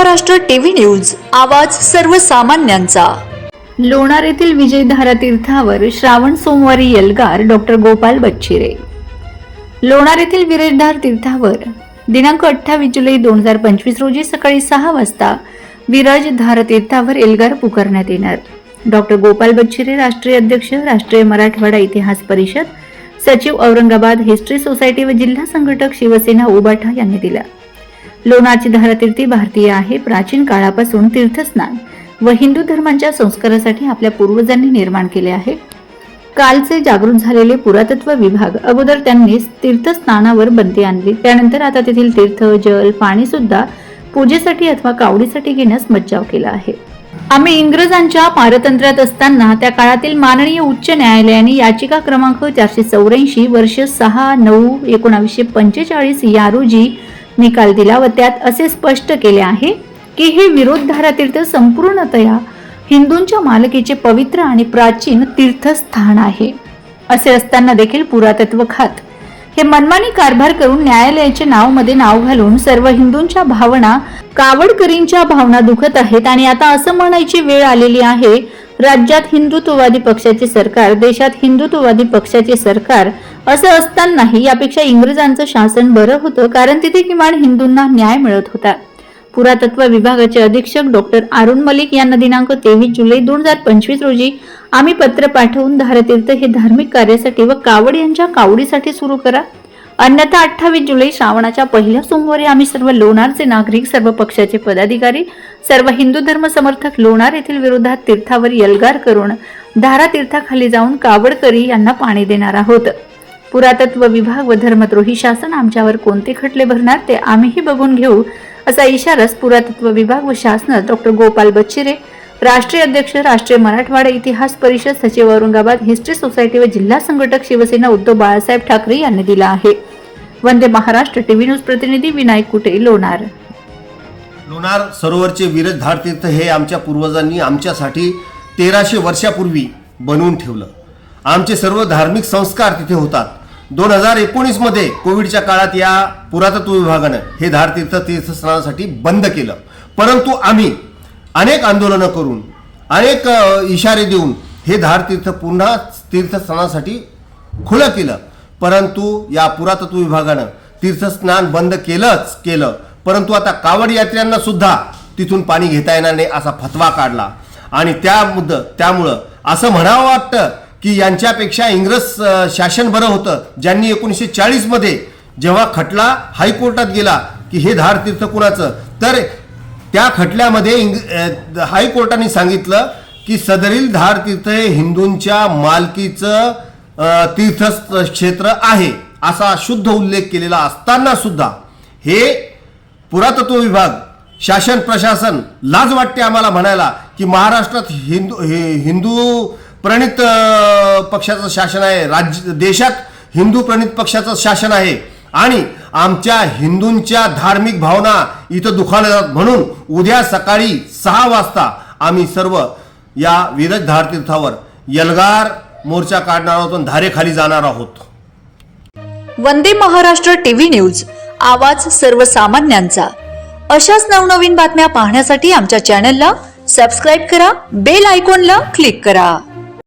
Maharashtra TV news आवाज सर्वसामान्यांचा. लोणार येथील विजयधारा तीर्थावर श्रावण सोमवारी यलगार डॉक्टर गोपाल बच्चिरे. लोणार येथील विजयधार तीर्थावर दिनांक अठ्ठावीस जुलै दोन हजार पंचवीस रोजी सकाळी सहा वाजता विराजधार तीर्थावर एल्गार पुकारण्यात येणार. डॉक्टर गोपाल बच्चिरे राष्ट्रीय अध्यक्ष राष्ट्रीय मराठवाडा इतिहास परिषद सचिव औरंगाबाद हिस्ट्री सोसायटी व जिल्हा संघटक शिवसेना उबाठा यांनी दिला. लोणारची धारातीर्थी भारतीय आहे. प्राचीन काळापासून तीर्थस्नान व हिंदू धर्मांच्या संस्कारासाठी आपल्या पूर्वजांनी निर्माण केले आहे. कालचे जागृत झालेले पुरातत्व विभाग अगोदर त्यांनी तीर्थस्नानावर बंदी आणली. त्यानंतर आता तेथील तीर्थ जल पाणी सुद्धा पूजेसाठी अथवा कावडीसाठी घेण्यास मज्जाव केला आहे. आम्ही इंग्रजांच्या पारतंत्र्यात असताना त्या काळातील माननीय उच्च न्यायालयाने याचिका क्रमांक चारशे चौऱ्याऐंशी वर्ष सहा नऊ एकोणावीसशे पंचेचाळीस या रोजी निकाल दिला व त्यात असे स्पष्ट केले आहे की हे विरोधधारा तीर्थ संपूर्णतया हिंदूंच्या मालकीचे पवित्र आणि प्राचीन तीर्थस्थान आहे. असे असताना देखील पुरातत्व खात. हे मनमानी कारभार करून न्यायालयाचे नावमध्ये नाव घालून सर्व हिंदूंच्या भावना कावडकरींच्या भावना दुखत आहेत आणि आता असं म्हणायची वेळ आलेली आहे राज्यात हिंदुत्ववादी पक्षाचे सरकार देशात हिंदुत्ववादी पक्षाचे सरकार असं असतानाही यापेक्षा इंग्रजांचं शासन बरं होतं कारण तिथे किमान हिंदूंना न्याय मिळत होता. पुरातत्व विभागाचे अधीक्षक डॉक्टर अरुण मलिक यांना दिनांक तेवीस जुलै दोन हजार पंचवीस रोजी आम्ही पत्र पाठवून धारतीर्थ हे धार्मिक कार्यासाठी व कावड यांच्या कावडीसाठी सुरू करा. अन्यथा अठ्ठावीस जुलै श्रावणाच्या पहिल्या सोमवारी आम्ही सर्व लोणारचे नागरिक सर्व पक्षाचे पदाधिकारी सर्व हिंदू धर्म समर्थक लोणार येथील विरोधात तीर्थावर यलगार करून धारा तीर्थाखाली जाऊन कावडकरी यांना पाणी देणार आहोत. पुरातत्व विभाग व धर्मद्रोही शासन आमच्यावर कोणते खटले भरणार ते आम्हीही बघून घेऊ असा इशाराच पुरातत्व विभाग व शासनात डॉक्टर गोपाल बच्चिरे राष्ट्रीय अध्यक्ष राष्ट्रीय मराठवाडा इतिहास परिषद सचिव औरंगाबाद हिस्ट्री सोसायटी व जिल्हा संघटक शिवसेना उद्धव बाळासाहेब ठाकरे यांनी दिला आहे. वंदे महाराष्ट्र टीव्ही न्यूज प्रतिनिधी विनायक कुटे लोणार. लोणार सरोवरचे विरजधार तीर्थ हे आमच्या पूर्वजांनी आमच्यासाठी तेराशे वर्षापूर्वी बनवून ठेवलं. आमचे सर्व धार्मिक संस्कार तिथे होतात. दोन हजार एकोणीसमध्ये कोविडच्या काळात या पुरातत्व विभागानं हे धारतीर्थ तीर्थस्नानासाठी बंद केलं. परंतु आम्ही अनेक आंदोलनं करून अनेक इशारे देऊन हे धारतीर्थ पुन्हा तीर्थस्नानासाठी खुलं केलं. परंतु या पुरातत्व विभागानं तीर्थस्नान बंद केलंच केलं. परंतु आता कावड यात्र्यांना सुद्धा तिथून पाणी घेता येणार नाही असा फतवा काढला. आणि त्या मुद्द त्यामुळं असं म्हणावं वाटतं की यांच्यापेक्षा इंग्रज शासन बरं होतं. ज्यांनी एकोणीसशे चाळीसमध्ये जेव्हा खटला हायकोर्टात गेला की हे धार तीर्थ कुणाचं? तर त्या खटल्यामध्ये इंग हायकोर्टाने सांगितलं की सदरील धार तीर्थ हे हिंदूंच्या मालकीचं तीर्थ क्षेत्र आहे असा शुद्ध उल्लेख केलेला असताना सुद्धा हे पुरातत्व विभाग शासन प्रशासन लाज वाटते आम्हाला म्हणायला की महाराष्ट्रात हिंदू हे- हिंदू प्रणित पक्षाचं शासन आहे राज्य देशात हिंदू प्रणित पक्षाचं शासन आहे आणि आमच्या हिंदूंच्या धार्मिक भावना इथं दुखावल्या जातात. म्हणून उद्या सकाळी सहा वाजता आम्ही सर्व या विरज धारतीर्थावर यलगार मोर्चा काढणार आहोत धारेखाली जाणार आहोत. वंदे महाराष्ट्र टीव्ही न्यूज आवाज सर्वसामान्यांचा. अशाच नवनवीन बातम्या पाहण्यासाठी आमच्या चॅनलला सबस्क्राईब करा बेल आयकॉनला क्लिक करा.